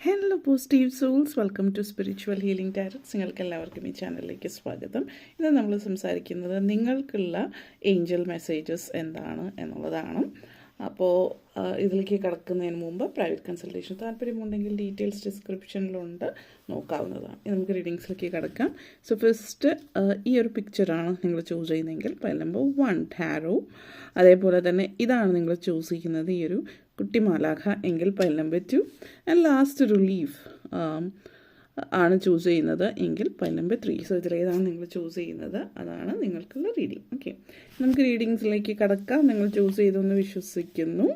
Hello positive souls welcome to spiritual healing tarots നിങ്ങൾക്ക് എല്ലാവർക്കും ഈ ചാനലിലേക്ക് സ്വാഗതം. ഇന്ന് നമ്മൾ സംസാരിക്കുന്നത് നിങ്ങൾക്കുള്ള ഏഞ്ചൽ മെസ്സേജസ് എന്താണ് എന്നുള്ളതാണ്. അപ്പോൾ ഇതിലേക്ക് കിടക്കുന്നതിന് മുമ്പ് പ്രൈവറ്റ് കൺസൾട്ടേഷൻ താല്പര്യമുണ്ടെങ്കിൽ ഡീറ്റെയിൽസ് ഡിസ്ക്രിപ്ഷനിലുണ്ട് നോക്കാവുന്നതാണ്. നമുക്ക് റീഡിങ്സിലേക്ക് കിടക്കാം. സോ ഫസ്റ്റ് ഈ ഒരു പിക്ചറാണ് നിങ്ങൾ ചൂസ് ചെയ്യുന്നതെങ്കിൽ നമ്പർ വൺ ടാരോ അതേപോലെ തന്നെ ഇതാണ് നിങ്ങൾ ചൂസ് ചെയ്യുന്നത് ഈ ഒരു കുട്ടി മാലാഖ എങ്കിൽ pile number two. And last ഒരു ലീഫ് ആണ് ചൂസ് ചെയ്യുന്നത് എങ്കിൽ പൈൽ നമ്പർ ത്രീ സോ ഇതിലേതാണ് നിങ്ങൾ ചൂസ് ചെയ്യുന്നത്. അതാണ് നിങ്ങൾക്കുള്ള റീഡിങ് ഓക്കെ നമുക്ക് റീഡിങ്സിലേക്ക് കടക്കാം. നിങ്ങൾ ചൂസ് ചെയ്തെന്ന് വിശ്വസിക്കുന്നു.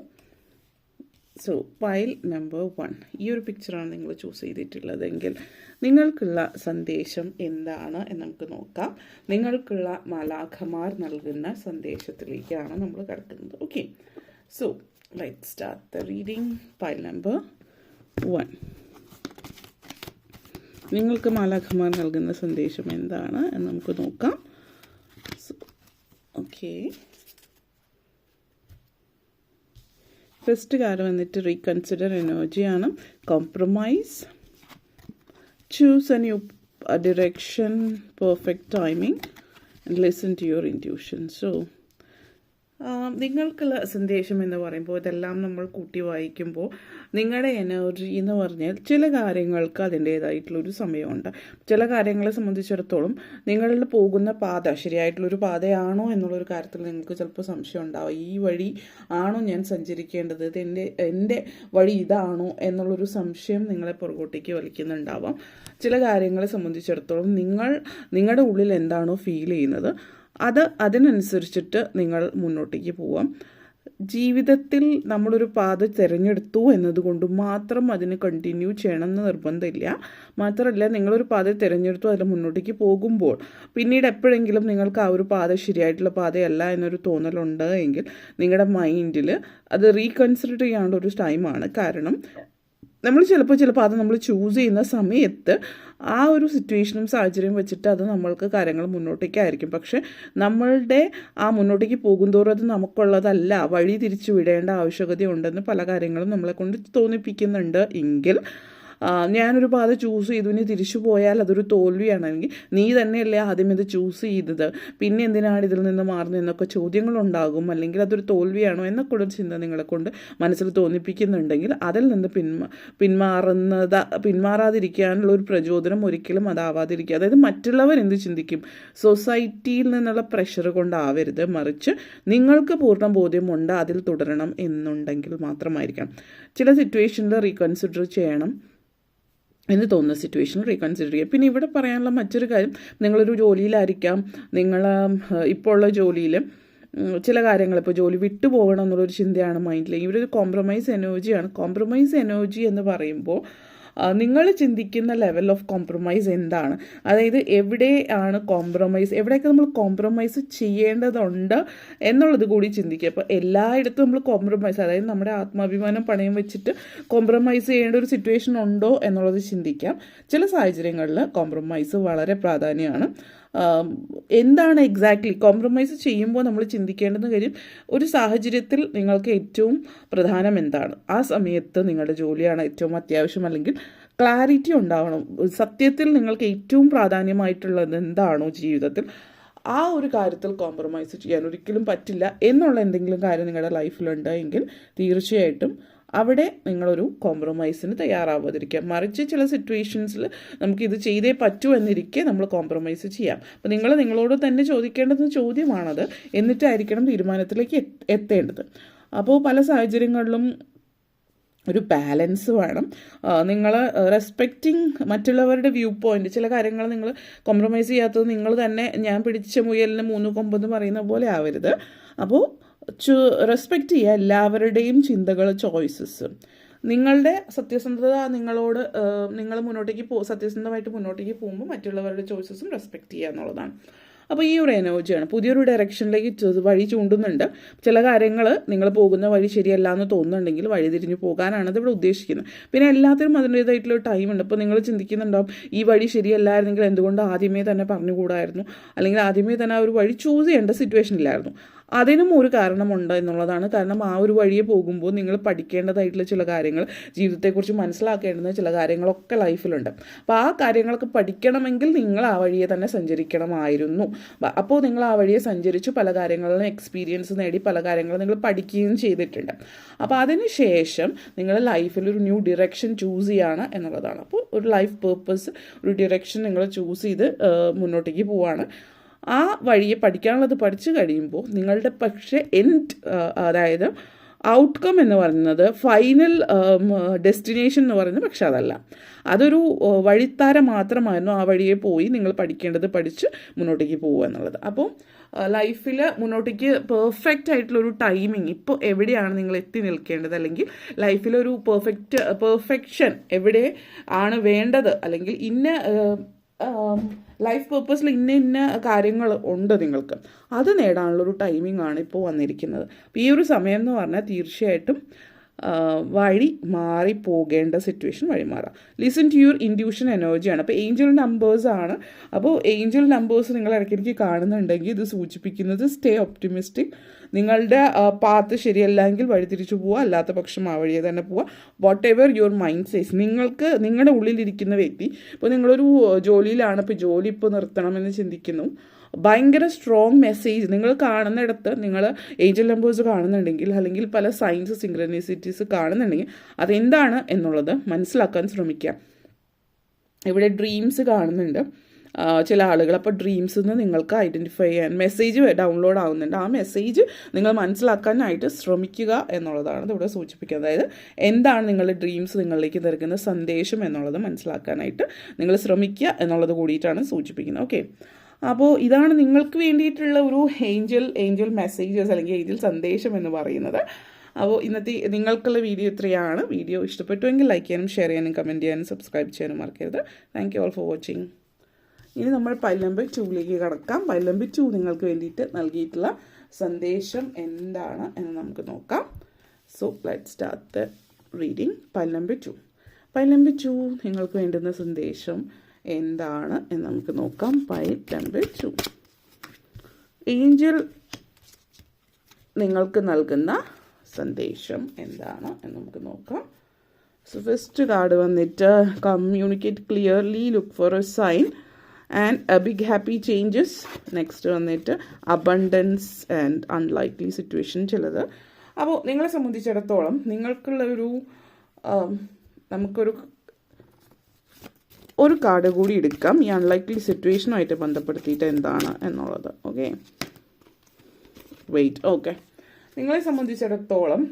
സോ പൈൽ നമ്പർ വൺ ഈ ഒരു പിക്ചറാണ് നിങ്ങൾ ചൂസ് ചെയ്തിട്ടുള്ളതെങ്കിൽ നിങ്ങൾക്കുള്ള സന്ദേശം എന്താണ് എന്ന് നമുക്ക് നോക്കാം. നിങ്ങൾക്കുള്ള മലാഖമാർ നൽകുന്ന സന്ദേശത്തിലേക്കാണ് നമ്മൾ കിടക്കുന്നത്. Okay so let start the reading pile number one നിങ്ങൾക്ക് മാലാഖമാർ നൽകുന്ന സന്ദേശം എന്താണ് എന്ന് നമുക്ക് നോക്കാം. ഓക്കെ ഫസ്റ്റ് കാര്യം വന്നിട്ട് റീകൺസിഡർ എനർജിയാണ് compromise choose a new direction perfect timing and listen to your intuition so നിങ്ങൾക്കുള്ള സന്ദേശം എന്ന് പറയുമ്പോൾ ഇതെല്ലാം നമ്മൾ കൂട്ടി വായിക്കുമ്പോൾ നിങ്ങളുടെ എനർജി എന്ന് പറഞ്ഞാൽ ചില കാര്യങ്ങൾക്ക് അതിന്റേതായിട്ടുള്ളൊരു സമയമുണ്ട്. ചില കാര്യങ്ങളെ സംബന്ധിച്ചിടത്തോളം നിങ്ങളിൽ പോകുന്ന പാത ശരിയായിട്ടുള്ളൊരു പാതയാണോ എന്നുള്ളൊരു കാര്യത്തിൽ നിങ്ങൾക്ക് ചിലപ്പോൾ സംശയം ഉണ്ടാവും. ഈ വഴി ആണോ ഞാൻ സഞ്ചരിക്കേണ്ടത്? ഇത് എന്റെ എന്റെ വഴി ഇതാണോ എന്നുള്ളൊരു സംശയം നിങ്ങളെ പുറകോട്ടേക്ക് വലിക്കുന്നുണ്ടാവാം. ചില കാര്യങ്ങളെ സംബന്ധിച്ചിടത്തോളം നിങ്ങൾ നിങ്ങളുടെ ഉള്ളിൽ എന്താണോ ഫീൽ ചെയ്യുന്നത് അത് അതിനനുസരിച്ചിട്ട് നിങ്ങൾ മുന്നോട്ടേക്ക് പോവാം ജീവിതത്തിൽ നമ്മളൊരു പാത തിരഞ്ഞെടുത്തു എന്നതുകൊണ്ട് മാത്രം അതിന് കണ്ടിന്യൂ ചെയ്യണം എന്ന് നിർബന്ധമില്ല. മാത്രമല്ല നിങ്ങളൊരു പാത തിരഞ്ഞെടുത്തു അതിൽ മുന്നോട്ടേക്ക് പോകുമ്പോൾ പിന്നീട് എപ്പോഴെങ്കിലും നിങ്ങൾക്ക് ആ ഒരു പാത ശരിയായിട്ടുള്ള പാതയല്ല എന്നൊരു തോന്നലുണ്ട് എങ്കിൽ നിങ്ങളുടെ മൈൻഡിൽ അത് റീകൺസിഡർ ചെയ്യാനുള്ള ഒരു ടൈമാണ് കാരണം നമ്മൾ ചിലപ്പോൾ ചിലപ്പോൾ അത് നമ്മൾ ചൂസ് ചെയ്യുന്ന സമയത്ത് ആ ഒരു സിറ്റുവേഷനും സാഹചര്യവും വെച്ചിട്ട് അത് നമ്മൾക്ക് കാര്യങ്ങൾ മുന്നോട്ടേക്കായിരിക്കും. പക്ഷെ നമ്മളുടെ ആ മുന്നോട്ടേക്ക് പോകുന്തോറും അത് നമുക്കുള്ളതല്ല. വഴി തിരിച്ചു വിടേണ്ട ആവശ്യകതയുണ്ടെന്ന് പല കാര്യങ്ങളും നമ്മളെ കൊണ്ട് തോന്നിപ്പിക്കുന്നുണ്ട്. എങ്കിൽ ഞാനൊരു പാത ചൂസ് ചെയ്തു. ഇനി തിരിച്ചു പോയാൽ അതൊരു തോൽവിയാണെങ്കിൽ നീ തന്നെയല്ലേ ആദ്യം ഇത് ചൂസ് ചെയ്തത്. പിന്നെ എന്തിനാണ് ഇതിൽ നിന്ന് മാറുന്നത് എന്നൊക്കെ ചോദ്യങ്ങളുണ്ടാകും. അല്ലെങ്കിൽ അതൊരു തോൽവിയാണോ എന്നൊക്കെ ഉള്ളൊരു ചിന്ത നിങ്ങളെ കൊണ്ട് മനസ്സിൽ തോന്നിപ്പിക്കുന്നുണ്ടെങ്കിൽ അതിൽ നിന്ന് പിന്മാ പിന്മാറുന്നത് പിന്മാറാതിരിക്കാനുള്ള ഒരു പ്രചോദനം ഒരിക്കലും അതാവാതിരിക്കുക. അതായത് മറ്റുള്ളവർ എന്ത് ചിന്തിക്കും? സൊസൈറ്റിയിൽ നിന്നുള്ള പ്രഷർ കൊണ്ടാവരുത്. മറിച്ച് നിങ്ങൾക്ക് പൂർണ ബോധ്യമുണ്ട്. അതിൽ തുടരണം എന്നുണ്ടെങ്കിൽ മാത്രമായിരിക്കണം ചില സിറ്റുവേഷനിൽ റീകൺസിഡർ ചെയ്യണം. എന്ന് തോന്നുന്ന സിറ്റുവേഷൻ റീകൺസിഡർ ചെയ്യുക. പിന്നെ ഇവിടെ പറയാനുള്ള മറ്റൊരു കാര്യം നിങ്ങളൊരു ജോലിയിലായിരിക്കാം. നിങ്ങൾ ഇപ്പോൾ ഉള്ള ജോലിയിൽ ചില കാര്യങ്ങൾ ഇപ്പോൾ ജോലി വിട്ടു പോകണം എന്നുള്ളൊരു ചിന്തയാണ് മൈൻഡിൽ ഇവിടെ ഒരു കോംപ്രമൈസ് എനർജിയാണ് കോംപ്രമൈസ് എനർജി എന്ന് പറയുമ്പോൾ നിങ്ങൾ ചിന്തിക്കുന്ന ലെവൽ ഓഫ് കോംപ്രമൈസ് എന്താണ്? അതായത് എവിടെയാണ് കോംപ്രമൈസ് എവിടെയൊക്കെ നമ്മൾ കോംപ്രമൈസ് ചെയ്യേണ്ടതുണ്ട് എന്നുള്ളത് കൂടി ചിന്തിക്കുക. അപ്പോൾ എല്ലായിടത്തും നമ്മൾ കോംപ്രമൈസ് അതായത് നമ്മുടെ ആത്മാഭിമാനം പണയം വെച്ചിട്ട് കോംപ്രമൈസ് ചെയ്യേണ്ട ഒരു സിറ്റുവേഷൻ ഉണ്ടോ എന്നുള്ളത് ചിന്തിക്കാം. ചില സാഹചര്യങ്ങളിൽ കോംപ്രമൈസ് വളരെ പ്രാധാന്യമാണ്. എന്താണ് എക്സാക്ട്ലി കോംപ്രമൈസ് ചെയ്യുമ്പോൾ നമ്മൾ ചിന്തിക്കേണ്ടുന്ന കാര്യം? ഒരു സാഹചര്യത്തിൽ നിങ്ങൾക്ക് ഏറ്റവും പ്രധാനം എന്താണ്? ആ സമയത്ത് നിങ്ങളുടെ ജോലിയാണ് ഏറ്റവും അത്യാവശ്യം അല്ലെങ്കിൽ ക്ലാരിറ്റി ഉണ്ടാവണം. സത്യത്തിൽ നിങ്ങൾക്ക് ഏറ്റവും പ്രാധാന്യമായിട്ടുള്ളത് എന്താണോ ജീവിതത്തിൽ? ആ ഒരു കാര്യത്തിൽ കോംപ്രമൈസ് ചെയ്യാൻ ഒരിക്കലും പറ്റില്ല എന്നുള്ള എന്തെങ്കിലും കാര്യം നിങ്ങളുടെ ലൈഫിലുണ്ട് എങ്കിൽ തീർച്ചയായിട്ടും അവിടെ നിങ്ങളൊരു കോംപ്രമൈസിന് തയ്യാറാവാതിരിക്കുക. മറിച്ച് ചില സിറ്റുവേഷൻസിൽ നമുക്ക് ഇത് ചെയ്തേ പറ്റൂ എന്നിരിക്കെ നമ്മൾ കോംപ്രമൈസ് ചെയ്യാം. അപ്പോൾ നിങ്ങൾ നിങ്ങളോട് തന്നെ ചോദിക്കേണ്ടുന്ന ചോദ്യമാണത്. എന്നിട്ടായിരിക്കണം തീരുമാനത്തിലേക്ക് എത്തേണ്ടത്. അപ്പോൾ പല സാഹചര്യങ്ങളിലും ഒരു ബാലൻസ് വേണം. നിങ്ങൾ റെസ്പെക്റ്റിംഗ് മറ്റുള്ളവരുടെ വ്യൂ പോയിന്റ് ചില കാര്യങ്ങൾ നിങ്ങൾ കോംപ്രമൈസ് ചെയ്യാത്തത് നിങ്ങൾ തന്നെ ഞാൻ പിടിച്ച മുയലിന് മൂന്ന് കൊമ്പെന്ന് പറയുന്ന പോലെ ആവരുത്. അപ്പോൾ ചു റെസ്പെക്റ്റ് ചെയ്യുക എല്ലാവരുടെയും ചിന്തകൾ ചോയ്സസ് നിങ്ങളുടെ സത്യസന്ധത നിങ്ങളോട് നിങ്ങൾ മുന്നോട്ടേക്ക് പോ സത്യസന്ധമായിട്ട് മുന്നോട്ടേക്ക് പോകുമ്പോൾ മറ്റുള്ളവരുടെ ചോയ്സസും റെസ്പെക്റ്റ് ചെയ്യുക എന്നുള്ളതാണ്. അപ്പോൾ ഈ ഒരു എനർജിയാണ് പുതിയൊരു ഡയറക്ഷനിലേക്ക് വഴി ചൂണ്ടുന്നുണ്ട്. ചില കാര്യങ്ങൾ നിങ്ങൾ പോകുന്ന വഴി ശരിയല്ല എന്ന് തോന്നുന്നുണ്ടെങ്കിൽ വഴി തിരിഞ്ഞു പോകാനാണ് ഇത് ഇവിടെ ഉദ്ദേശിക്കുന്നത്. പിന്നെ എല്ലാത്തിനും അതിന്റേതായിട്ടുള്ള ടൈം ഉണ്ട്. ഇപ്പോൾ നിങ്ങൾ ചിന്തിക്കുന്നുണ്ടാവും ഈ വഴി ശരിയല്ലായിരുന്നെങ്കിൽ എന്തുകൊണ്ട് ആദ്യമേ തന്നെ പറഞ്ഞുകൂടായിരുന്നു? അല്ലെങ്കിൽ ആദ്യമേ തന്നെ ആ ഒരു വഴി ചൂസ് ചെയ്യേണ്ട സിറ്റുവേഷൻ ഇല്ലായിരുന്നു. അതിനും ഒരു കാരണമുണ്ട് എന്നുള്ളതാണ്. കാരണം ആ ഒരു വഴിയെ പോകുമ്പോൾ നിങ്ങൾ പഠിക്കേണ്ടതായിട്ടുള്ള ചില കാര്യങ്ങൾ ജീവിതത്തെക്കുറിച്ച് മനസ്സിലാക്കേണ്ടുന്ന ചില കാര്യങ്ങളൊക്കെ ലൈഫിലുണ്ട്. അപ്പോൾ ആ കാര്യങ്ങളൊക്കെ പഠിക്കണമെങ്കിൽ നിങ്ങൾ ആ വഴിയെ തന്നെ സഞ്ചരിക്കണമായിരുന്നു. അപ്പോൾ നിങ്ങൾ ആ വഴിയെ സഞ്ചരിച്ച് പല കാര്യങ്ങളിലും എക്സ്പീരിയൻസ് നേടി പല കാര്യങ്ങളും നിങ്ങൾ പഠിക്കുകയും ചെയ്തിട്ടുണ്ട്. അപ്പോൾ അതിനുശേഷം നിങ്ങൾ ലൈഫിൽ ഒരു ന്യൂ ഡിറക്ഷൻ ചൂസ് ചെയ്യാണ് എന്നുള്ളതാണ്. അപ്പോൾ ഒരു ലൈഫ് പേർപ്പസ് ഒരു ഡിറക്ഷൻ നിങ്ങൾ ചൂസ് ചെയ്ത് മുന്നോട്ടേക്ക് പോവാണ്. ആ വഴിയെ പഠിക്കാനുള്ളത് പഠിച്ചു കഴിയുമ്പോൾ നിങ്ങളുടെ പക്ഷേ എൻഡ് അതായത് ഔട്ട്കം എന്ന് പറയുന്നത് ഫൈനൽ ഡെസ്റ്റിനേഷൻ എന്ന് പറയുന്നത് പക്ഷെ അതല്ല. അതൊരു വഴിത്താര മാത്രമായിരുന്നു ആ വഴിയെ പോയി നിങ്ങൾ പഠിക്കേണ്ടത് പഠിച്ച് മുന്നോട്ടേക്ക് പോകുക എന്നുള്ളത്. അപ്പോൾ ലൈഫിൽ മുന്നോട്ടേക്ക് പെർഫെക്റ്റ് ആയിട്ടുള്ളൊരു ടൈമിങ് ഇപ്പോൾ എവിടെയാണ് നിങ്ങൾ എത്തി നിൽക്കേണ്ടത്? അല്ലെങ്കിൽ ലൈഫിലൊരു പെർഫെക്റ്റ് പെർഫെക്ഷൻ എവിടെ ആണ് വേണ്ടത്? അല്ലെങ്കിൽ ഇന്ന ലൈഫ് പേർപ്പസിൽ ഇന്ന ഇന്ന കാര്യങ്ങൾ ഉണ്ട് നിങ്ങൾക്ക്. അത് നേടാനുള്ളൊരു ടൈമിംഗ് ആണ് ഇപ്പോൾ വന്നിരിക്കുന്നത്. അപ്പോൾ ഈ ഒരു സമയം എന്ന് പറഞ്ഞാൽ തീർച്ചയായിട്ടും വഴി മാറി പോകേണ്ട സിറ്റുവേഷൻ വഴി മാറാം. ലിസൺ ടു യുവർ ഇൻഡ്യൂഷൻ എനർജിയാണ് അപ്പോൾ ഏഞ്ചൽ നമ്പേഴ്സ് ആണ്. അപ്പോൾ ഏഞ്ചൽ നമ്പേഴ്സ് നിങ്ങൾ ഇടയ്ക്കിടയ്ക്ക് കാണുന്നുണ്ടെങ്കിൽ ഇത് സൂചിപ്പിക്കുന്നത് സ്റ്റേ ഒപ്റ്റിമിസ്റ്റിക് നിങ്ങളുടെ പാത്ത് ശരിയല്ലെങ്കിൽ എങ്കിൽ വഴിതിരിച്ചു പോവുക അല്ലാത്ത പക്ഷം ആ വഴിയെ തന്നെ പോവുക. Whatever your mind says നിങ്ങൾക്ക് നിങ്ങളുടെ ഉള്ളിലിരിക്കുന്ന വ്യക്തി ഇപ്പോൾ നിങ്ങളൊരു ജോലിയിലാണ് ഇപ്പോൾ ജോലി ഇപ്പോൾ നിർത്തണമെന്ന് ചിന്തിക്കുന്നു. ഭയങ്കര സ്ട്രോങ് മെസ്സേജ് നിങ്ങൾ കാണുന്നിടത്ത് നിങ്ങൾ ഏഞ്ചൽ നമ്പേഴ്സ് കാണുന്നുണ്ടെങ്കിൽ അല്ലെങ്കിൽ പല സയൻസ് സിംഗ്രനിസിറ്റീസ് കാണുന്നുണ്ടെങ്കിൽ അതെന്താണ് എന്നുള്ളത് മനസ്സിലാക്കാൻ ശ്രമിക്കുക. ഇവിടെ ഡ്രീംസ് കാണുന്നുണ്ട്. ചില ആളുകൾ അപ്പോൾ ഡ്രീംസ് നിന്ന് നിങ്ങൾക്ക് ഐഡന്റിഫൈ ചെയ്യാൻ മെസ്സേജ് ഡൗൺലോഡ് ആവുന്നുണ്ട്. ആ മെസ്സേജ് നിങ്ങൾ മനസ്സിലാക്കാനായിട്ട് ശ്രമിക്കുക എന്നുള്ളതാണ് ഇവിടെ സൂചിപ്പിക്കുന്നത്. അതായത് എന്താണ് നിങ്ങളുടെ ഡ്രീംസ് നിങ്ങളിലേക്ക് നൽകുന്ന സന്ദേശം എന്നുള്ളത് മനസ്സിലാക്കാനായിട്ട് നിങ്ങൾ ശ്രമിക്കുക എന്നുള്ളത് കൂടിയിട്ടാണ് സൂചിപ്പിക്കുന്നത്. ഓക്കെ അപ്പോൾ ഇതാണ് നിങ്ങൾക്ക് വേണ്ടിയിട്ടുള്ള ഒരു ഏഞ്ചൽ ഏഞ്ചൽ മെസ്സേജസ് അല്ലെങ്കിൽ ഏഞ്ചൽ സന്ദേശം എന്ന് പറയുന്നത്. അപ്പോൾ ഇന്നത്തെ നിങ്ങൾക്കുള്ള വീഡിയോ ഇത്രയാണ്. വീഡിയോ ഇഷ്ടപ്പെട്ടുവെങ്കിൽ ലൈക്ക് ചെയ്യാനും ഷെയർ ചെയ്യാനും കമന്റ് ചെയ്യാനും സബ്സ്ക്രൈബ് ചെയ്യാനും മറക്കരുത്. Thank you all for watching ഇനി നമ്മൾ പല്ലമ്പ് ടൂവിലേക്ക് കടക്കാം. പല്ലമ്പ് ടു നിങ്ങൾക്ക് വേണ്ടിയിട്ട് നൽകിയിട്ടുള്ള സന്ദേശം എന്താണ് എന്ന് നമുക്ക് നോക്കാം. So let start the reading പല്ലമ്പ് two number two നിങ്ങൾക്ക് വേണ്ടുന്ന സന്ദേശം എന്താണ് എന്ന് നമുക്ക് നോക്കാം. പല്ലമ്പ് ടു ഏഞ്ചൽ നിങ്ങൾക്ക് നൽകുന്ന സന്ദേശം എന്താണ് എന്ന് നമുക്ക് നോക്കാം. സോ ഫസ്റ്റ് കാർഡ് വന്നിട്ട് communicate clearly look for a sign and a big happy changes next വന്നിട്ട് അബണ്ടൻസ് ആൻഡ് അൺലൈക്ലി സിറ്റുവേഷൻ ചിലത്. അപ്പോൾ നിങ്ങളെ സംബന്ധിച്ചിടത്തോളം നിങ്ങൾക്കുള്ള ഒരു നമുക്കൊരു ഒരു കാർഡ് കൂടി എടുക്കാം. ഈ അൺലൈക്ലി സിറ്റുവേഷനുമായിട്ട് ബന്ധപ്പെടുത്തിയിട്ട് എന്താണ് എന്നുള്ളത്. ഓക്കെ വെയിറ്റ് ഓക്കെ നിങ്ങളെ സംബന്ധിച്ചിടത്തോളം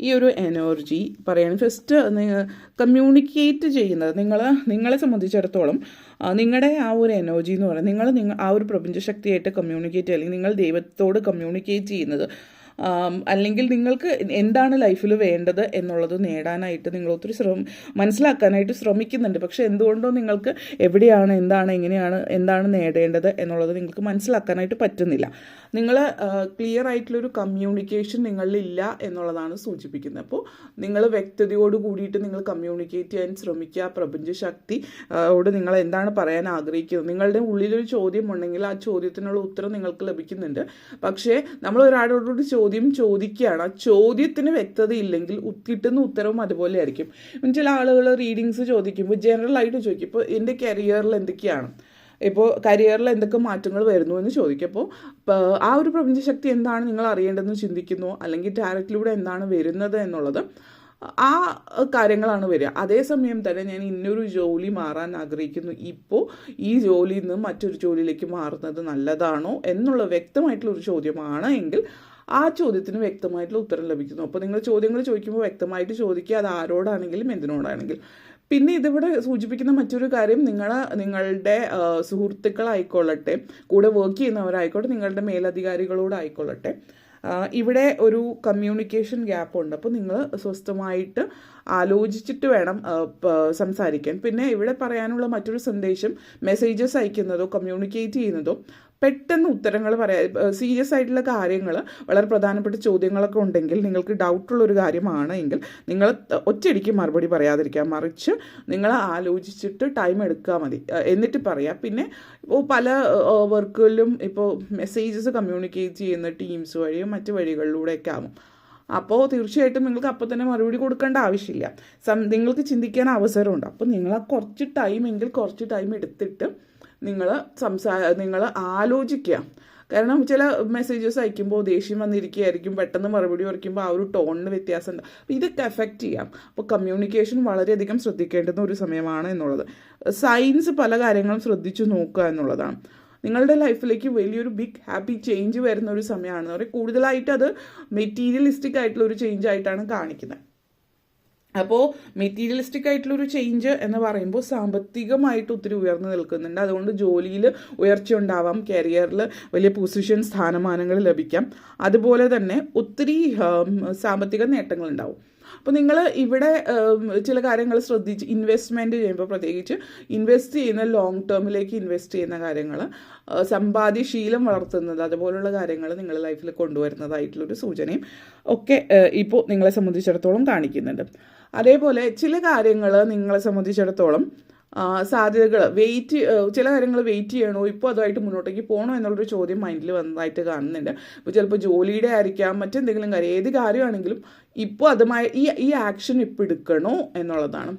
ഈ ഒരു എനർജി പറയാൻ ഫസ്റ്റ് കമ്മ്യൂണിക്കേറ്റ് ചെയ്യുന്നത്. നിങ്ങൾ നിങ്ങളെ സംബന്ധിച്ചിടത്തോളം നിങ്ങളുടെ ആ ഒരു എനർജി എന്ന് പറയുന്നത് നിങ്ങൾ നിങ്ങൾ ആ ഒരു പ്രപഞ്ചശക്തിയായിട്ട് കമ്മ്യൂണിക്കേറ്റ് അല്ലെങ്കിൽ നിങ്ങൾ ദൈവത്തോട് കമ്മ്യൂണിക്കേറ്റ് ചെയ്യുന്നത് അല്ലെങ്കിൽ നിങ്ങൾക്ക് എന്താണ് ലൈഫിൽ വേണ്ടത് എന്നുള്ളത് നേടാനായിട്ട് നിങ്ങൾ ഒത്തിരി ശ്രമം മനസ്സിലാക്കാനായിട്ട് ശ്രമിക്കുന്നുണ്ട്. പക്ഷേ എന്തുകൊണ്ടോ നിങ്ങൾക്ക് എവിടെയാണ് എന്താണ് എങ്ങനെയാണ് എന്താണ് നേടേണ്ടത് എന്നുള്ളത് നിങ്ങൾക്ക് മനസ്സിലാക്കാനായിട്ട് പറ്റുന്നില്ല. നിങ്ങൾ ക്ലിയർ ആയിട്ടുള്ളൊരു കമ്മ്യൂണിക്കേഷൻ നിങ്ങളിലില്ല എന്നുള്ളതാണ് സൂചിപ്പിക്കുന്നത്. അപ്പോൾ നിങ്ങൾ വ്യക്തതയോട് കൂടിയിട്ട് നിങ്ങൾ കമ്മ്യൂണിക്കേറ്റ് ചെയ്യാൻ ശ്രമിക്കുക. ശക്തിയോട് യോട് നിങ്ങൾ എന്താണ് പറയാൻ ആഗ്രഹിക്കുന്നത്. നിങ്ങളുടെ ഉള്ളിലൊരു ചോദ്യം ഉണ്ടെങ്കിൽ ആ ചോദ്യത്തിനുള്ള ഉത്തരം നിങ്ങൾക്ക് ലഭിക്കുന്നുണ്ട്. പക്ഷേ നമ്മൾ ഒരാളോടൊരു ചോദ്യം ചോദിക്കുകയാണ്. ആ ചോദ്യത്തിന് വ്യക്തത ഇല്ലെങ്കിൽ കിട്ടുന്ന ഉത്തരവും അതുപോലെ ആയിരിക്കും ചില ആളുകൾ റീഡിങ്സ് ചോദിക്കുമ്പോൾ ജനറൽ ആയിട്ട് ചോദിക്കും. ഇപ്പോൾ എന്റെ കരിയറിൽ എന്തൊക്കെയാണ്? ഇപ്പോൾ കരിയറിൽ എന്തൊക്കെ മാറ്റങ്ങൾ വരുന്നു എന്ന് ചോദിക്കും അപ്പോൾ ആ ഒരു പ്രപഞ്ചശക്തി എന്താണ് നിങ്ങൾ അറിയേണ്ടതെന്ന് ചിന്തിക്കുന്നു അല്ലെങ്കിൽ ടാരറ്റിലൂടെ എന്താണ് വരുന്നത് എന്നുള്ളത് ആ കാര്യങ്ങളാണ് വരിക. അതേസമയം തന്നെ ഞാൻ ഇന്നൊരു ജോലി മാറാൻ ആഗ്രഹിക്കുന്നു. ഇപ്പോൾ ഈ ജോലിയിൽ നിന്ന് മറ്റൊരു ജോലിയിലേക്ക് മാറുന്നത് നല്ലതാണോ എന്നുള്ള വ്യക്തമായിട്ടുള്ള ഒരു ചോദ്യമാണ് എങ്കിൽ ആ ചോദ്യത്തിന് വ്യക്തമായിട്ടുള്ള ഉത്തരം ലഭിക്കുന്നു. അപ്പോൾ നിങ്ങൾ ചോദ്യങ്ങൾ ചോദിക്കുമ്പോൾ വ്യക്തമായിട്ട് ചോദിക്കുക അത് ആരോടാണെങ്കിലും എന്തിനോടാണെങ്കിലും. പിന്നെ ഇതിവിടെ സൂചിപ്പിക്കുന്ന മറ്റൊരു കാര്യം നിങ്ങൾ നിങ്ങളുടെ സുഹൃത്തുക്കളായിക്കൊള്ളട്ടെ കൂടെ വർക്ക് ചെയ്യുന്നവരായിക്കോട്ടെ നിങ്ങളുടെ മേലധികാരികളോടായിക്കൊള്ളട്ടെ ഇവിടെ ഒരു കമ്മ്യൂണിക്കേഷൻ ഗ്യാപ്പ് ഉണ്ട്. അപ്പോൾ നിങ്ങൾ സ്വസ്ഥമായിട്ട് ആലോചിച്ചിട്ട് വേണം സംസാരിക്കാൻ. പിന്നെ ഇവിടെ പറയാനുള്ള മറ്റൊരു സന്ദേശം മെസ്സേജസ് അയക്കുന്നതോ കമ്മ്യൂണിക്കേറ്റ് ചെയ്യുന്നതോ പെട്ടെന്ന് ഉത്തരങ്ങൾ പറയാ. സീരിയസ് ആയിട്ടുള്ള കാര്യങ്ങൾ വളരെ പ്രധാനപ്പെട്ട ചോദ്യങ്ങളൊക്കെ ഉണ്ടെങ്കിൽ നിങ്ങൾക്ക് ഡൗട്ടുള്ളൊരു കാര്യമാണ് എങ്കിൽ നിങ്ങൾ ഒറ്റയടിക്ക് മറുപടി പറയാതിരിക്കുക. മറിച്ച് നിങ്ങൾ ആലോചിച്ചിട്ട് ടൈം എടുക്കുക മതി. എന്നിട്ട് പറയാം. പിന്നെ ഇപ്പോൾ പല വർക്കുകളിലും ഇപ്പോൾ മെസ്സേജസ് കമ്മ്യൂണിക്കേറ്റ് ചെയ്യുന്ന ടീംസ് വഴിയും മറ്റ് വഴികളിലൂടെയൊക്കെ ആകും അപ്പോൾ തീർച്ചയായിട്ടും നിങ്ങൾക്ക് അപ്പോൾ തന്നെ മറുപടി കൊടുക്കേണ്ട ആവശ്യമില്ല. സം നിങ്ങൾക്ക് ചിന്തിക്കാൻ അവസരമുണ്ട്. അപ്പോൾ നിങ്ങൾ ആ കുറച്ച് ടൈമെങ്കിൽ കുറച്ച് ടൈം എടുത്തിട്ട് നിങ്ങൾ സംസാ നിങ്ങൾ ആലോചിക്കുക. കാരണം ചില മെസ്സേജസ് അയക്കുമ്പോൾ ദേഷ്യം വന്നിരിക്കുകയായിരിക്കും പെട്ടെന്ന് മറുപടി വരയ്ക്കുമ്പോൾ ആ ഒരു ടോണിന് വ്യത്യാസം ഉണ്ട്. അപ്പോൾ ഇതൊക്കെ എഫക്റ്റ് ചെയ്യാം. അപ്പോൾ കമ്മ്യൂണിക്കേഷൻ വളരെയധികം ശ്രദ്ധിക്കേണ്ടുന്ന ഒരു സമയമാണ് എന്നുള്ളത്. സയൻസ് പല കാര്യങ്ങളും ശ്രദ്ധിച്ചു നോക്കുക എന്നുള്ളതാണ്. നിങ്ങളുടെ ലൈഫിലേക്ക് വലിയൊരു ബിഗ് ഹാപ്പി ചേഞ്ച് വരുന്ന ഒരു സമയമാണെന്ന് പറയും കൂടുതലായിട്ട് അത് മെറ്റീരിയലിസ്റ്റിക് ആയിട്ടുള്ള ഒരു ചേഞ്ച് ആയിട്ടാണ് കാണിക്കുന്നത്. അപ്പോൾ മെറ്റീരിയലിസ്റ്റിക് ആയിട്ടുള്ള ഒരു ചേഞ്ച് എന്ന് പറയുമ്പോൾ സാമ്പത്തികമായിട്ട് ഒത്തിരി ഉയർന്നു നിൽക്കുന്നുണ്ട്. അതുകൊണ്ട് ജോലിയിൽ ഉയർച്ച ഉണ്ടാവാം കരിയറിൽ വലിയ പൊസിഷൻ സ്ഥാനമാനങ്ങൾ ലഭിക്കാം. അതുപോലെ തന്നെ ഒത്തിരി സാമ്പത്തിക നേട്ടങ്ങൾ ഉണ്ടാവും. അപ്പോൾ നിങ്ങൾ ഇവിടെ ചില കാര്യങ്ങൾ ശ്രദ്ധിച്ച് ഇൻവെസ്റ്റ്മെന്റ് ചെയ്യുമ്പോൾ പ്രത്യേകിച്ച് ഇൻവെസ്റ്റ് ചെയ്യുന്ന ലോങ് ടേമിലേക്ക് ഇൻവെസ്റ്റ് ചെയ്യുന്ന കാര്യങ്ങൾ സമ്പാദ്യശീലം വളർത്തുന്നത് അതുപോലുള്ള കാര്യങ്ങൾ നിങ്ങൾ ലൈഫിൽ കൊണ്ടുവരുന്നതായിട്ടുള്ളൊരു സൂചനയും ഒക്കെ ഇപ്പോൾ നിങ്ങളെ സംബന്ധിച്ചിടത്തോളം കാണിക്കുന്നുണ്ട്. അതേപോലെ ചില കാര്യങ്ങൾ നിങ്ങളെ സംബന്ധിച്ചിടത്തോളം സാധ്യതകൾ വെയിറ്റ് ചില കാര്യങ്ങൾ വെയിറ്റ് ചെയ്യണോ ഇപ്പോൾ അതുമായിട്ട് മുന്നോട്ടേക്ക് പോകണോ എന്നുള്ളൊരു ചോദ്യം മൈൻഡിൽ വന്നതായിട്ട് കാണുന്നുണ്ട്. അപ്പോൾ ചിലപ്പോൾ ജോലിയുടെ ആയിരിക്കാം മറ്റെന്തെങ്കിലും കാര്യം ഏത് കാര്യമാണെങ്കിലും ഇപ്പോൾ അതുമായി ഈ ഈ ആക്ഷൻ ഇപ്പോൾ എടുക്കണോ എന്നുള്ളതാണ്.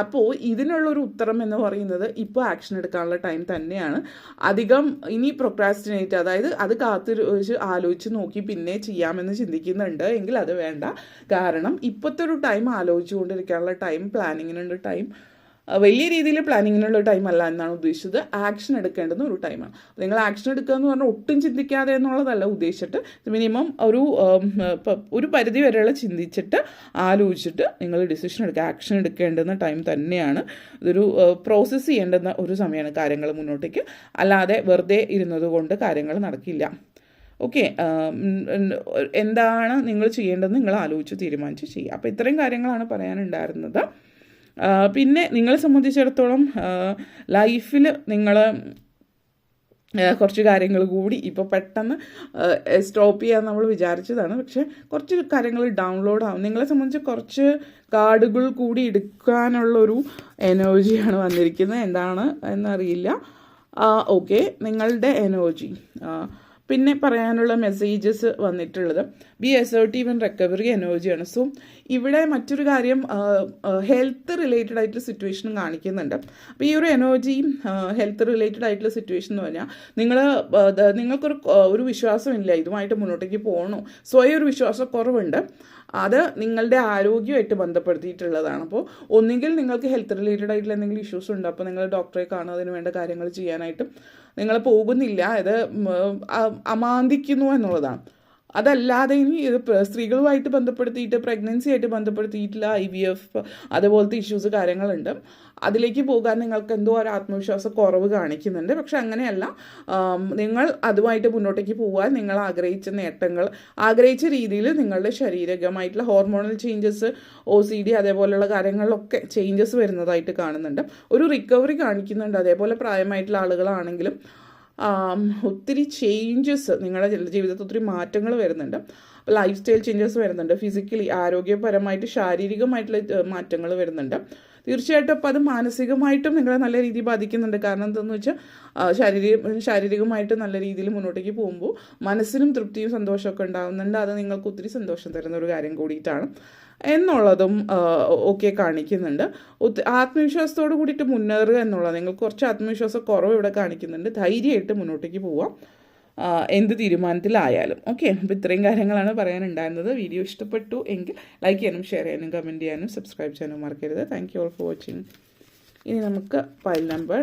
അപ്പോൾ ഇതിനുള്ളൊരു ഉത്തരം എന്ന് പറയുന്നത് ഇപ്പോൾ ആക്ഷൻ എടുക്കാനുള്ള ടൈം തന്നെയാണ്. അധികം ഇനി പ്രൊക്രാസ്റ്റിനേറ്റ് അതായത് അത് കാത്തിരിച്ച് ആലോചിച്ച് നോക്കി പിന്നെ ചെയ്യാമെന്ന് ചിന്തിക്കുന്നുണ്ട്. എങ്കിൽ അത് വേണ്ട. കാരണം ഇപ്പോഴത്തെ ഒരു ടൈം ആലോചിച്ചുകൊണ്ടിരിക്കാനുള്ള ടൈം പ്ലാനിങ്ങിനുള്ള ടൈം വലിയ രീതിയിൽ പ്ലാനിങ്ങിനുള്ള ടൈം അല്ല എന്നാണ് ഉദ്ദേശിച്ചത്. ആക്ഷൻ എടുക്കേണ്ടുന്ന ഒരു ടൈമാണ് നിങ്ങൾ ആക്ഷൻ എടുക്കുക എന്ന് പറഞ്ഞാൽ ഒട്ടും ചിന്തിക്കാതെ എന്നുള്ളതല്ല ഉദ്ദേശിച്ചിട്ട്. മിനിമം ഒരു ഒരു പരിധി വരെയുള്ള ചിന്തിച്ചിട്ട് ആലോചിച്ചിട്ട് നിങ്ങൾ ഡിസിഷൻ എടുക്കുക. ആക്ഷൻ എടുക്കേണ്ടുന്ന ടൈം തന്നെയാണ്. ഇതൊരു പ്രോസസ്സ് ചെയ്യേണ്ടുന്ന ഒരു സമയമാണ് കാര്യങ്ങൾ മുന്നോട്ടേക്ക്. അല്ലാതെ വെറുതെ ഇരുന്നത് കൊണ്ട് കാര്യങ്ങൾ നടക്കില്ല. ഓക്കെ എന്താണ് നിങ്ങൾ ചെയ്യേണ്ടതെന്ന് നിങ്ങൾ ആലോചിച്ച് തീരുമാനിച്ച് ചെയ്യുക. അപ്പോൾ ഇത്രയും കാര്യങ്ങളാണ് പറയാനുണ്ടായിരുന്നത്. പിന്നെ നിങ്ങളെ സംബന്ധിച്ചിടത്തോളം ലൈഫിൽ നിങ്ങൾ കുറച്ച് കാര്യങ്ങൾ കൂടി ഇപ്പോൾ പെട്ടെന്ന് സ്റ്റോപ്പ് ചെയ്യാൻ നമ്മൾ വിചാരിച്ചതാണ്. പക്ഷേ കുറച്ച് കാര്യങ്ങൾ ഡൗൺലോഡ് ആവും. നിങ്ങളെ സംബന്ധിച്ച് കുറച്ച് കാർഡുകൾ കൂടി എടുക്കാനുള്ളൊരു എനർജിയാണ് വന്നിരിക്കുന്നത്. എന്താണ് എന്നറിയില്ല. ഓക്കെ നിങ്ങളുടെ എനർജി പിന്നെ പറയാനുള്ള മെസ്സേജസ് വന്നിട്ടുള്ളത്. ബി അസേർട്ടീവ് ആൻഡ് റിക്കവറി എനർജിയാണ് സോ ഇവിടെ മറ്റൊരു കാര്യം ഹെൽത്ത് റിലേറ്റഡ് ആയിട്ടുള്ള സിറ്റുവേഷനും കാണിക്കുന്നുണ്ട്. അപ്പോൾ ഈ ഒരു എനർജിയും ഹെൽത്ത് റിലേറ്റഡ് ആയിട്ടുള്ള സിറ്റുവേഷൻ എന്ന് പറഞ്ഞാൽ നിങ്ങൾ നിങ്ങൾക്കൊരു ഒരു വിശ്വാസമില്ല ഇതുമായിട്ട് മുന്നോട്ടേക്ക് പോകണോ സ്വയം ഒരു വിശ്വാസക്കുറവുണ്ട്. അത് നിങ്ങളുടെ ആരോഗ്യമായിട്ട് ബന്ധപ്പെടുത്തിയിട്ടുള്ളതാണ്. അപ്പോൾ ഒന്നുകിൽ നിങ്ങൾക്ക് ഹെൽത്ത് റിലേറ്റഡ് ആയിട്ടുള്ള എന്തെങ്കിലും ഇഷ്യൂസ് ഉണ്ട് അപ്പോൾ നിങ്ങൾ ഡോക്ടറെ കാണുക അതിന് വേണ്ട കാര്യങ്ങൾ ചെയ്യാനായിട്ട് നിങ്ങൾ പോകുന്നില്ല. ഇത് അമാന്തിക്കുന്നു എന്നുള്ളതാണ്. അതല്ലാതെ ഇനി സ്ത്രീകളുമായിട്ട് ബന്ധപ്പെടുത്തിയിട്ട് പ്രഗ്നൻസി ആയിട്ട് ബന്ധപ്പെടുത്തിയിട്ടുള്ള ഐ വി എഫ് അതുപോലത്തെ ഇഷ്യൂസ് കാര്യങ്ങളുണ്ട്. അതിലേക്ക് പോകാൻ നിങ്ങൾക്ക് എന്തോ ഒരു ആത്മവിശ്വാസ കുറവ് കാണിക്കുന്നുണ്ട്. പക്ഷെ അങ്ങനെയല്ല. നിങ്ങൾ അതുമായിട്ട് മുന്നോട്ടേക്ക് പോകാൻ നിങ്ങൾ ആഗ്രഹിച്ച നേട്ടങ്ങൾ ആഗ്രഹിച്ച രീതിയിൽ നിങ്ങളുടെ ശാരീരികമായിട്ടുള്ള hormonal changes O C D അതേപോലെയുള്ള കാര്യങ്ങളിലൊക്കെ ചേഞ്ചസ് വരുന്നതായിട്ട് കാണുന്നുണ്ട്. ഒരു റിക്കവറി കാണിക്കുന്നുണ്ട്. അതേപോലെ പ്രായമായിട്ടുള്ള ആളുകളാണെങ്കിലും ഒത്തിരി ചേഞ്ചസ് നിങ്ങളുടെ ജീവിതത്തിൽ ഒത്തിരി മാറ്റങ്ങൾ വരുന്നുണ്ട്. ലൈഫ് സ്റ്റൈൽ ചേഞ്ചസ് വരുന്നുണ്ട്. ഫിസിക്കലി ആരോഗ്യപരമായിട്ട് ശാരീരികമായിട്ടുള്ള മാറ്റങ്ങൾ വരുന്നുണ്ട്. തീർച്ചയായിട്ടും അപ്പോൾ അത് മാനസികമായിട്ടും നിങ്ങളെ നല്ല രീതിയിൽ ബാധിക്കുന്നുണ്ട്. കാരണം എന്താണെന്ന് വെച്ചാൽ ശാരീരിക ശാരീരികമായിട്ട് നല്ല രീതിയിൽ മുന്നോട്ടേക്ക് പോകുമ്പോൾ മനസ്സിനും തൃപ്തിയും സന്തോഷമൊക്കെ ഉണ്ടാകുന്നുണ്ട് അത് നിങ്ങൾക്ക് ഒത്തിരി സന്തോഷം തരുന്ന ഒരു കാര്യം കൂടിയിട്ടാണ്. എന്നുള്ളതും ഒക്കെ കാണിക്കുന്നുണ്ട്. ആത്മവിശ്വാസത്തോട് കൂടിയിട്ട് മുന്നേറുക എന്നുള്ളത് നിങ്ങൾ കുറച്ച് ആത്മവിശ്വാസ കുറവ് ഇവിടെ കാണിക്കുന്നുണ്ട്. ധൈര്യമായിട്ട് മുന്നോട്ടേക്ക് പോവാം. എന്ത് തീരുമാനത്തിലായാലും. ഓക്കെ അപ്പോൾ ഇത്രയും കാര്യങ്ങളാണ് പറയാനുണ്ടായിരുന്നത്. വീഡിയോ ഇഷ്ടപ്പെട്ടു എങ്കിൽ ലൈക്ക് ചെയ്യാനും ഷെയർ ചെയ്യാനും കമന്റ് ചെയ്യാനും സബ്സ്ക്രൈബ് ചെയ്യാനും മറക്കരുത്. Thank you all for watching ഇനി നമുക്ക് ഫയൽ നമ്പർ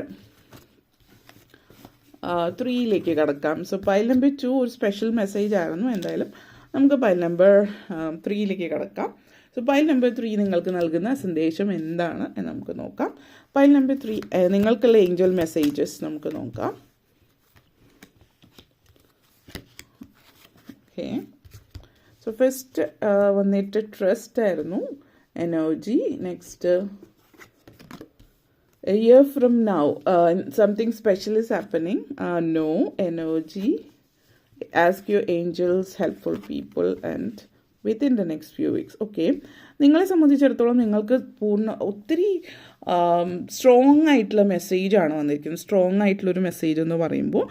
ത്രീയിലേക്ക് കടക്കാം. സോ ഫയൽ നമ്പർ ടു ഒരു സ്പെഷ്യൽ മെസ്സേജ് ആയിരുന്നു. എന്തായാലും നമുക്ക് ഫയൽ നമ്പർ ത്രീയിലേക്ക് കടക്കാം. സോ ഫയൽ നമ്പർ ത്രീ നിങ്ങൾക്ക് നൽകുന്ന സന്ദേശം എന്താണ് എന്ന് നമുക്ക് നോക്കാം. ഫയൽ നമ്പർ ത്രീ നിങ്ങൾക്കുള്ള ഏഞ്ചൽ മെസ്സേജസ് നമുക്ക് നോക്കാം. ഓക്കെ സോ ഫസ്റ്റ് വന്നിട്ട് ട്രസ്റ്റ് ആയിരുന്നു. Energy next a uh, something special is happening. uh, no energy ask your angels helpful people and within the next few weeks okay നിങ്ങളെ സംബന്ധിച്ചിടത്തോളം നിങ്ങൾക്ക് പൂർണ ഒത്തിരി സ്ട്രോങ് ആയിട്ടുള്ള മെസ്സേജാണ് വന്നിരിക്കുന്നത്. സ്ട്രോങ് ആയിട്ടുള്ളൊരു മെസ്സേജ് എന്ന് പറയുമ്പോൾ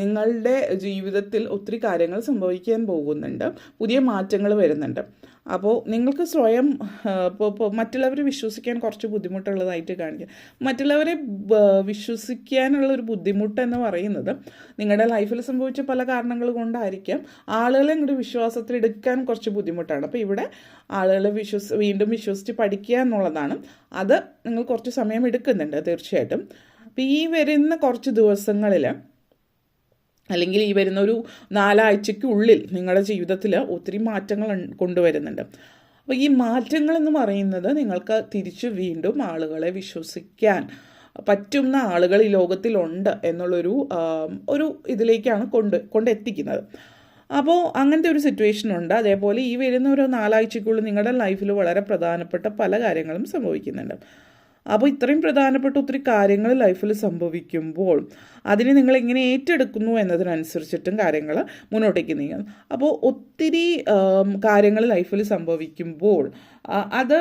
നിങ്ങളുടെ ജീവിതത്തിൽ ഒത്തിരി കാര്യങ്ങൾ സംഭവിക്കാൻ പോകുന്നുണ്ട്. പുതിയ മാറ്റങ്ങൾ വരുന്നുണ്ട്. അപ്പോൾ നിങ്ങൾക്ക് സ്വയം ഇപ്പോൾ മറ്റുള്ളവരെ വിശ്വസിക്കാൻ കുറച്ച് ബുദ്ധിമുട്ടുള്ളതായിട്ട് കാണിക്കുക മറ്റുള്ളവരെ വിശ്വസിക്കാനുള്ള ഒരു ബുദ്ധിമുട്ട് എന്ന് പറയുന്നത് നിങ്ങളുടെ ലൈഫിൽ സംഭവിച്ച പല കാരണങ്ങൾ കൊണ്ടായിരിക്കാം. ആളുകളെ ഇങ്ങോട്ട് വിശ്വാസത്തിലെടുക്കാൻ കുറച്ച് ബുദ്ധിമുട്ടാണ്. അപ്പോൾ ഇവിടെ ആളുകളെ വിശ്വസ് വീണ്ടും വിശ്വസിച്ച് പഠിക്കുക എന്നുള്ളതാണ്. അത് നിങ്ങൾ കുറച്ച് സമയം എടുക്കുന്നുണ്ട് തീർച്ചയായിട്ടും. അപ്പോൾ ഈ വരുന്ന കുറച്ച് ദിവസങ്ങളിൽ അല്ലെങ്കിൽ ഈ വരുന്ന ഒരു നാലാഴ്ചയ്ക്കുള്ളിൽ നിങ്ങളുടെ ജീവിതത്തിൽ ഒത്തിരി മാറ്റങ്ങൾ കൊണ്ടുവരുന്നുണ്ട്. അപ്പോൾ ഈ മാറ്റങ്ങൾ എന്ന് പറയുന്നത് നിങ്ങൾക്ക് തിരിച്ച് വീണ്ടും ആളുകളെ വിശ്വസിക്കാൻ പറ്റുന്ന ആളുകൾ ഈ ലോകത്തിലുണ്ട് എന്നുള്ളൊരു ഒരു ഇതിലേക്കാണ് കൊണ്ട് കൊണ്ടെത്തിക്കുന്നത്. അപ്പോൾ അങ്ങനത്തെ ഒരു സിറ്റുവേഷൻ ഉണ്ട്. അതേപോലെ ഈ വരുന്ന ഒരു നാലാഴ്ചയ്ക്കുള്ളിൽ നിങ്ങളുടെ ലൈഫിൽ വളരെ പ്രധാനപ്പെട്ട പല കാര്യങ്ങളും സംഭവിക്കുന്നുണ്ട്. അപ്പോൾ ഇത്രയും പ്രധാനപ്പെട്ട ഒത്തിരി കാര്യങ്ങൾ ലൈഫിൽ സംഭവിക്കുമ്പോൾ അതിനെ നിങ്ങൾ എങ്ങനെ ഏറ്റെടുക്കുന്നു എന്നതിനനുസരിച്ചിട്ടും കാര്യങ്ങൾ മുന്നോട്ടേക്ക് നീങ്ങും. അപ്പോൾ ഒത്തിരി കാര്യങ്ങൾ ലൈഫിൽ സംഭവിക്കുമ്പോൾ അത്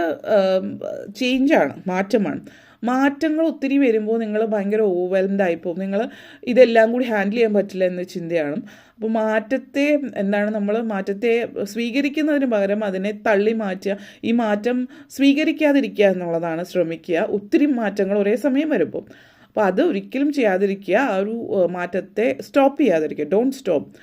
ചേഞ്ചാണ് മാറ്റമാണ്. മാറ്റങ്ങൾ ഒത്തിരി വരുമ്പോൾ നിങ്ങൾ ഭയങ്കര ഓവർവെൽംഡ് ആയിപ്പോവും. നിങ്ങൾ ഇതെല്ലാം കൂടി ഹാൻഡിൽ ചെയ്യാൻ പറ്റില്ല എന്ന ചിന്തയാണ്. അപ്പോൾ മാറ്റത്തെ എന്താണ് നമ്മൾ മാറ്റത്തെ സ്വീകരിക്കുന്നതിന് പകരം അതിനെ തള്ളി മാറ്റുക. ഈ മാറ്റം സ്വീകരിക്കാതിരിക്കുക എന്നുള്ളതാണ് ശ്രമിക്കുക. ഒത്തിരി മാറ്റങ്ങൾ ഒരേ സമയം വരുമ്പോൾ. അപ്പോൾ അത് ഒരിക്കലും ചെയ്യാതിരിക്കുക. ആ ഒരു മാറ്റത്തെ സ്റ്റോപ്പ് ചെയ്യാതിരിക്കുക. ഡോണ്ട് സ്റ്റോപ്പ്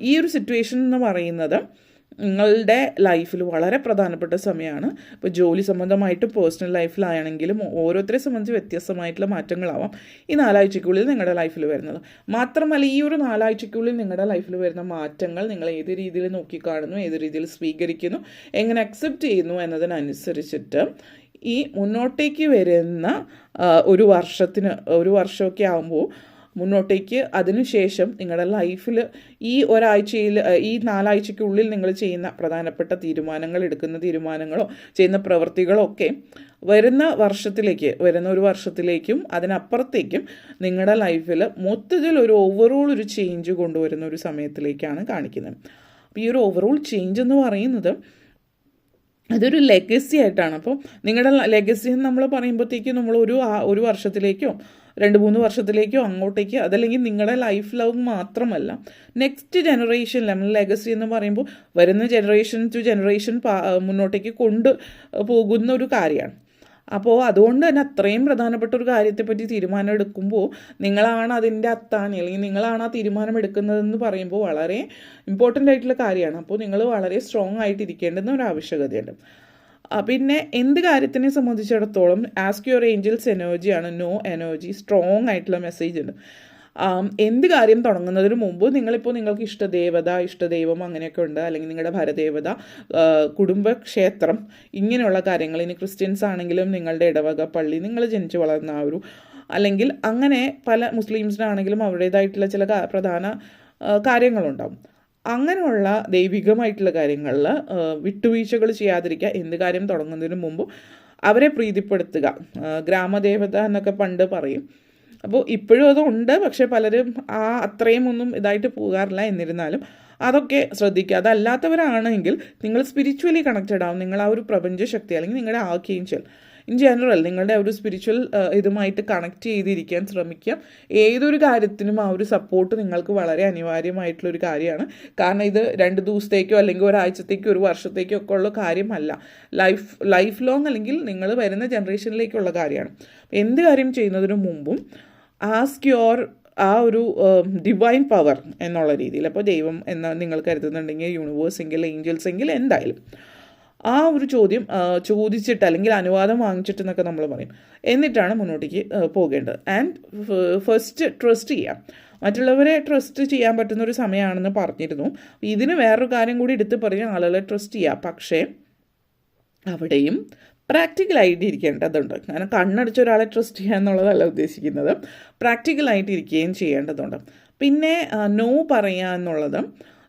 ഈ ഒരു സിറ്റുവേഷൻ എന്ന് പറയുന്നത് നിങ്ങളുടെ ലൈഫിൽ വളരെ പ്രധാനപ്പെട്ട സമയമാണ്. ഇപ്പോൾ ജോലി സംബന്ധമായിട്ടും പേഴ്സണൽ ലൈഫിലാണെങ്കിലും ഓരോരുത്തരെ സംബന്ധിച്ച് വ്യത്യസ്തമായിട്ടുള്ള മാറ്റങ്ങളാവാം ഈ നാലാഴ്ചയ്ക്കുള്ളിൽ നിങ്ങളുടെ ലൈഫിൽ വരുന്നത്. മാത്രമല്ല ഈ ഒരു നാലാഴ്ചയ്ക്കുള്ളിൽ നിങ്ങളുടെ ലൈഫിൽ വരുന്ന മാറ്റങ്ങൾ നിങ്ങൾ ഏത് രീതിയിൽ നോക്കിക്കാണുന്നു ഏത് രീതിയിൽ സ്വീകരിക്കുന്നു എങ്ങനെ അക്സെപ്റ്റ് ചെയ്യുന്നു എന്നതിനനുസരിച്ചിട്ട് ഈ മുന്നോട്ടേക്ക് വരുന്ന ഒരു വർഷത്തിന് ഒരു വർഷമൊക്കെ ആകുമ്പോൾ മുന്നോട്ടേക്ക് അതിനുശേഷം നിങ്ങളുടെ ലൈഫിൽ ഈ ഒരാഴ്ചയിൽ ഈ നാലാഴ്ചയ്ക്കുള്ളിൽ നിങ്ങൾ ചെയ്യുന്ന പ്രധാനപ്പെട്ട തീരുമാനങ്ങൾ എടുക്കുന്ന തീരുമാനങ്ങളോ ചെയ്യുന്ന പ്രവൃത്തികളോ ഒക്കെ വരുന്ന വർഷത്തിലേക്ക് വരുന്ന ഒരു വർഷത്തിലേക്കും അതിനപ്പുറത്തേക്കും നിങ്ങളുടെ ലൈഫിൽ മൊത്തത്തിൽ ഒരു ഓവറോൾ ഒരു ചേഞ്ച് കൊണ്ടുവരുന്ന ഒരു സമയത്തിലേക്കാണ് കാണിക്കുന്നത്. അപ്പോൾ ഈ ഒരു ഓവറോൾ ചേഞ്ച് എന്ന് പറയുന്നത് അതൊരു ലെഗസി ആയിട്ടാണ്. അപ്പോൾ നിങ്ങളുടെ ലെഗസി എന്ന് നമ്മൾ പറയുമ്പോഴത്തേക്കും നമ്മൾ ഒരു ഒരു വർഷത്തിലേക്കോ രണ്ട് മൂന്ന് വർഷത്തിലേക്കോ അങ്ങോട്ടേക്കോ അതല്ലെങ്കിൽ നിങ്ങളുടെ ലൈഫ് ലവ് മാത്രമല്ല. നെക്സ്റ്റ് ജനറേഷൻ ലെമൺ ലെഗസി എന്ന് പറയുമ്പോൾ വരുന്ന ജനറേഷൻ ടു ജനറേഷൻ മുന്നോട്ടേക്ക് കൊണ്ട് പോകുന്ന ഒരു കാര്യമാണ്. അപ്പോൾ അതുകൊണ്ട് തന്നെ അത്രയും പ്രധാനപ്പെട്ട ഒരു കാര്യത്തെപ്പറ്റി തീരുമാനം എടുക്കുമ്പോൾ നിങ്ങളാണ് അതിന്റെ അത്താണി അല്ലെങ്കിൽ നിങ്ങളാണ് ആ തീരുമാനം എടുക്കുന്നതെന്ന് പറയുമ്പോൾ വളരെ ഇമ്പോർട്ടന്റ് ആയിട്ടുള്ള കാര്യമാണ്. അപ്പോൾ നിങ്ങൾ വളരെ സ്ട്രോങ് ആയിട്ട് ഇരിക്കേണ്ടുന്ന ഒരു ആവശ്യകതയുണ്ട്. പിന്നെ എന്ത് കാര്യത്തിനെ സംബന്ധിച്ചിടത്തോളം ആസ്ക് യുവർ ഏഞ്ചൽസ് ആണ് നോ എനർജി സ്ട്രോങ് ആയിട്ടുള്ള മെസ്സേജ് ഉണ്ട്. എന്ത് കാര്യം തുടങ്ങുന്നതിന് മുമ്പ് നിങ്ങളിപ്പോൾ നിങ്ങൾക്ക് ഇഷ്ടദേവത ഇഷ്ടദൈവം അങ്ങനെയൊക്കെ ഉണ്ട് അല്ലെങ്കിൽ നിങ്ങളുടെ ഭരദേവത കുടുംബക്ഷേത്രം ഇങ്ങനെയുള്ള കാര്യങ്ങൾ ഇനി ക്രിസ്ത്യൻസ് ആണെങ്കിലും നിങ്ങളുടെ ഇടവക പള്ളി നിങ്ങൾ ജനിച്ചു വളർന്ന ആ ഒരു അല്ലെങ്കിൽ അങ്ങനെ പല മുസ്ലിംസിനാണെങ്കിലും അവരുടേതായിട്ടുള്ള ചില പ്രധാന കാര്യങ്ങളുണ്ടാവും. അങ്ങനെയുള്ള ദൈവികമായിട്ടുള്ള കാര്യങ്ങളിൽ വിട്ടുവീഴ്ചകൾ ചെയ്യാതിരിക്കുക എന്ത് കാര്യം തുടങ്ങുന്നതിന് മുമ്പ് അവരെ പ്രീതിപ്പെടുത്തുക. ഗ്രാമദേവത എന്നൊക്കെ പണ്ട് പറയും. അപ്പോൾ ഇപ്പോഴും അതുണ്ട്. പക്ഷെ പലരും ആ അത്രയും ഒന്നും ഇതായിട്ട് പോകാറില്ല എന്നിരുന്നാലും അതൊക്കെ ശ്രദ്ധിക്കുക. അതല്ലാത്തവരാണെങ്കിൽ നിങ്ങൾ സ്പിരിച്വലി കണക്റ്റഡ് ആവും. നിങ്ങൾ ആ ഒരു പ്രപഞ്ച ശക്തി അല്ലെങ്കിൽ നിങ്ങളുടെ ആർക്കേഞ്ചൽ ഇൻ ജനറൽ നിങ്ങളുടെ ഒരു സ്പിരിച്വൽ ഇതുമായിട്ട് കണക്ട് ചെയ്തിരിക്കാൻ ശ്രമിക്കുക. ഏതൊരു കാര്യത്തിനും ആ ഒരു സപ്പോർട്ട് നിങ്ങൾക്ക് വളരെ അനിവാര്യമായിട്ടുള്ള ഒരു കാര്യമാണ്. കാരണം ഇത് രണ്ട് ദിവസത്തേക്കോ അല്ലെങ്കിൽ ഒരാഴ്ചത്തേക്കോ ഒരു വർഷത്തേക്കോ ഒക്കെ ഉള്ള കാര്യമല്ല. ലൈഫ് ലൈഫ് ലോങ് അല്ലെങ്കിൽ നിങ്ങൾ വരുന്ന ജനറേഷനിലേക്കുള്ള കാര്യമാണ്. എന്ത് കാര്യം ചെയ്യുന്നതിന് മുമ്പും ആസ്ക് യുവർ ആ ഒരു ഡിവൈൻ പവർ എന്നുള്ള രീതിയിൽ. അപ്പോൾ ദൈവം എന്ന നിങ്ങൾ കരുതുന്നുണ്ടെങ്കിൽ യൂണിവേഴ്സ് എങ്കിൽ ഏഞ്ചൽസ് എങ്കിൽ എന്തായാലും. ആ ഒരു ചോദ്യം ചോദിച്ചിട്ട് അല്ലെങ്കിൽ അനുവാദം വാങ്ങിച്ചിട്ട് എന്നൊക്കെ നമ്മൾ പറയും. എന്നിട്ടാണ് മുന്നോട്ടേക്ക് പോകേണ്ടത്. ആൻഡ് ഫസ്റ്റ് ട്രസ്റ്റ് ചെയ്യാം. മറ്റുള്ളവരെ ട്രസ്റ്റ് ചെയ്യാൻ പറ്റുന്ന ഒരു സമയമാണെന്ന് പറഞ്ഞിരുന്നു. ഇതിന് വേറൊരു കാര്യം കൂടി എടുത്ത് പറഞ്ഞ് ആളുകളെ ട്രസ്റ്റ് ചെയ്യാം. പക്ഷേ അവിടെയും പ്രാക്ടിക്കൽ പ്രാക്ടിക്കലായിട്ട് ഇരിക്കേണ്ടതുണ്ട്. കാരണം കണ്ണടിച്ച ഒരാളെ ട്രസ്റ്റ് ചെയ്യുക എന്നുള്ളതല്ല ഉദ്ദേശിക്കുന്നത് പ്രാക്ടിക്കലായിട്ട് ഇരിക്കുകയും ചെയ്യേണ്ടതുണ്ട്. പിന്നെ നോ പറയുക എന്നുള്ളത്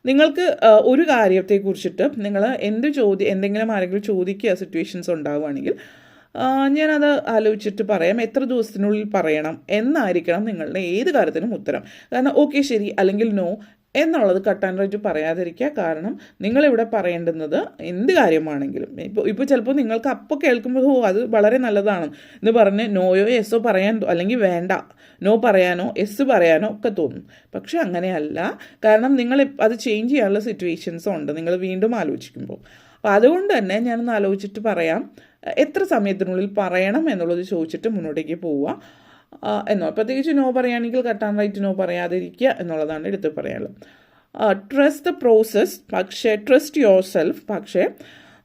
നിങ്ങൾക്ക് ഒരു കാര്യത്തെക്കുറിച്ചിട്ട് നിങ്ങൾ എന്ത് ചോദ്യം എന്തെങ്കിലും ആരെങ്കിലും ചോദിക്കുക സിറ്റുവേഷൻസ് ഉണ്ടാവുകയാണെങ്കിൽ ഞാനത് ആലോചിച്ചിട്ട് പറയാം. എത്ര ദിവസത്തിനുള്ളിൽ പറയണം? എന്നായിരിക്കണം നിങ്ങളുടെ ഏത് കാര്യത്തിനും ഉത്തരം. കാരണം ഓക്കെ ശരി. അല്ലെങ്കിൽ നോ എന്നുള്ളത് കട്ട് ആൻഡ് റൈറ്റ് പറയാതിരിക്കുക. കാരണം നിങ്ങളിവിടെ പറയേണ്ടുന്നത് എന്ത് കാര്യമാണെങ്കിലും. ഇപ്പോൾ ഇപ്പോൾ ചിലപ്പോൾ നിങ്ങൾക്ക് അപ്പോൾ കേൾക്കുമ്പോൾ ഓ അത് വളരെ നല്ലതാണ് എന്ന് പറഞ്ഞ് നോയോ എസ്സോ പറയാൻ അല്ലെങ്കിൽ വേണ്ട. നോ പറയാനോ എസ് പറയാനോ ഒക്കെ തോന്നും. പക്ഷെ അങ്ങനെയല്ല. കാരണം നിങ്ങൾ അത് ചേഞ്ച് ചെയ്യാനുള്ള സിറ്റുവേഷൻസും ഉണ്ട്. നിങ്ങൾ വീണ്ടും ആലോചിക്കുമ്പോൾ. അപ്പോൾ അതുകൊണ്ട് തന്നെ ഞാനൊന്ന് ആലോചിച്ചിട്ട് പറയാം. എത്ര സമയത്തിനുള്ളിൽ പറയണം എന്നുള്ളത് ചോദിച്ചിട്ട് മുന്നോട്ടേക്ക് പോവുക. എന്നോ പ്രത്യേകിച്ച് നോ പറയുകയാണെങ്കിൽ കട്ട് ആൻഡ് റൈറ്റ് നോ പറയാതിരിക്കുക എന്നുള്ളതാണ് എടുത്ത് പറയാനുള്ളത്. ട്രസ്റ്റ് ദ പ്രോസസ് പക്ഷേ ട്രസ്റ്റ് യുവർ സെൽഫ് പക്ഷേ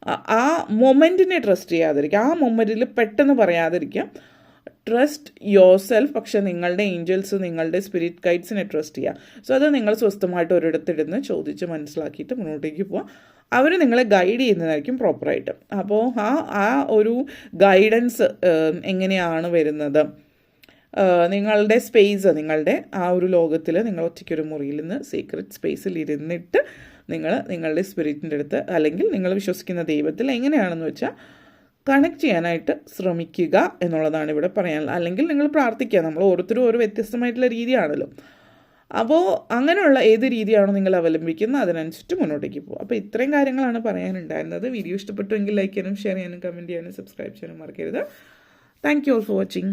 ആ- മൊമെന്റിനെ ട്രസ്റ്റ് ചെയ്യാതിരിക്കുക. ആ മൊമെന്റിൽ പെട്ടെന്ന് പറയാതിരിക്കുക. ട്രസ്റ്റ് യുവർ സെൽഫ് പക്ഷെ നിങ്ങളുടെ ഏഞ്ചൽസ് നിങ്ങളുടെ സ്പിരിറ്റ് ഗൈഡ്സിനെ ട്രസ്റ്റ് ചെയ്യുക. സോ അത് നിങ്ങൾ സ്വസ്ഥമായിട്ട് ഒരിടത്തിരുന്ന് ചോദിച്ച് മനസ്സിലാക്കിയിട്ട് മുന്നോട്ടേക്ക് പോവാം അവർ നിങ്ങളെ ഗൈഡ് ചെയ്യുന്നതായിരിക്കും പ്രോപ്പറായിട്ട് അപ്പോൾ ആ ആ ഒരു ഗൈഡൻസ് എങ്ങനെയാണ് വരുന്നത്? നിങ്ങളുടെ സ്പേസ് നിങ്ങളുടെ ആ ഒരു ലോകത്തിൽ നിങ്ങൾ ഒറ്റയ്ക്കൊരു മുറിയിൽ നിന്ന് സീക്രട്ട് സ്പേസിൽ ഇരുന്നിട്ട് നിങ്ങൾ നിങ്ങളുടെ സ്പിരിറ്റിന്റെ അടുത്ത് അല്ലെങ്കിൽ നിങ്ങൾ വിശ്വസിക്കുന്ന ദൈവത്തിൽ എങ്ങനെയാണെന്ന് വെച്ചാൽ കണക്ട് ചെയ്യാനായിട്ട് ശ്രമിക്കുക എന്നുള്ളതാണ് ഇവിടെ പറയാനുള്ളത്. അല്ലെങ്കിൽ നിങ്ങൾ പ്രാർത്ഥിക്കുക. നമ്മൾ ഓരോരുത്തരും ഓരോ വ്യത്യസ്തമായിട്ടുള്ള രീതിയാണല്ലോ. അപ്പോൾ അങ്ങനെയുള്ള ഏത് രീതിയാണോ നിങ്ങൾ അവലംബിക്കുന്നത് അതിനനുസരിച്ച് മുന്നോട്ടേക്ക് പോകും അപ്പോൾ ഇത്രയും കാര്യങ്ങളാണ് പറയാനുണ്ടായിരുന്നത്. വീഡിയോ ഇഷ്ടപ്പെട്ടുവെങ്കിൽ ലൈക്ക് ചെയ്യാനും ഷെയർ ചെയ്യാനും കമന്റ് ചെയ്യാനും സബ്സ്ക്രൈബ് ചെയ്യാനും മറക്കരുത്. Thank you all for watching